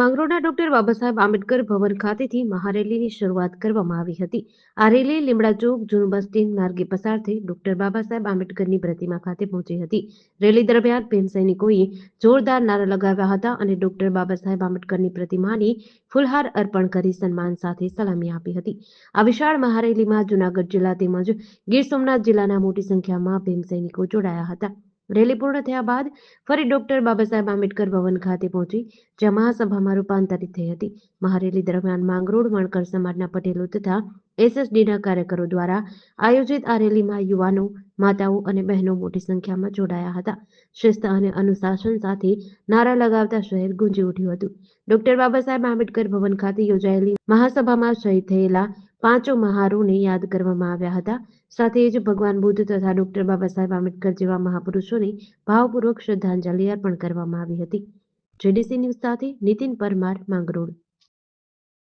માંગરોળના doctor Baba Saheb Ambedkar ભવન ખાતેથી મહારેલીની શરૂઆત કરવામાં આવી હતી. આ રેલી લીમડા ચોક, જૂનું બસ સ્ટેન્ડ માર્ગે પસાર થઈ ડોક્ટર બાબા સાહેબ આંબેડકરની પ્રતિમા ખાતે પહોંચી હતી. રેલી દરમિયાન ભીમ સૈનિકોએ જોરદાર નારા લગાવ્યા હતા અને ડોક્ટર બાબા સાહેબ આંબેડકરની પ્રતિમાની ફૂલહાર અર્પણ કરી સન્માન સાથે સલામી આપી હતી. આ વિશાળ મહારેલીમાં જૂનાગઢ જિલ્લા તેમજ ગીર સોમનાથ જિલ્લાના મોટી સંખ્યામાં ભીમ સૈનિકો જોડાયા હતા. રેલી પૂર્ણ થયા બાદ ફરી ડોક્ટર બાબા સાહેબ આંબેડકર ભવન ખાતે પહોંચી, જ્યાં મહાસભામાં રૂપાંતરિત થઈ હતી. મહારેલી દરમિયાન માંગરોળ, વણકર સમાજના પટેલો તથા એસએસડીના કાર્યકરો દ્વારા આયોજિત આ રેલીમાં યુવાનો, માતાઓ અને બહેનો મોટી સંખ્યામાં જોડાયા હતા. શિસ્ત અને અનુશાસન સાથે નારા લગાવતા શહેર ગુંજી ઉઠ્યું હતું. ડોક્ટર બાબા સાહેબ આંબેડકર ભવન ખાતે યોજાયેલી મહાસભામાં શહીદ થયેલા પાંચો મહારોને યાદ કરવામાં આવ્યા હતા. સાથે જ ભગવાન બુદ્ધ તથા ડોક્ટર બાબા સાહેબ આંબેડકર જેવા મહાપુરુષોને ભાવપૂર્વક શ્રદ્ધાંજલિ અર્પણ કરવામાં આવી હતી. જેડીસી ન્યૂઝ સાથે નીતિન પરમાર, માંગરોળ.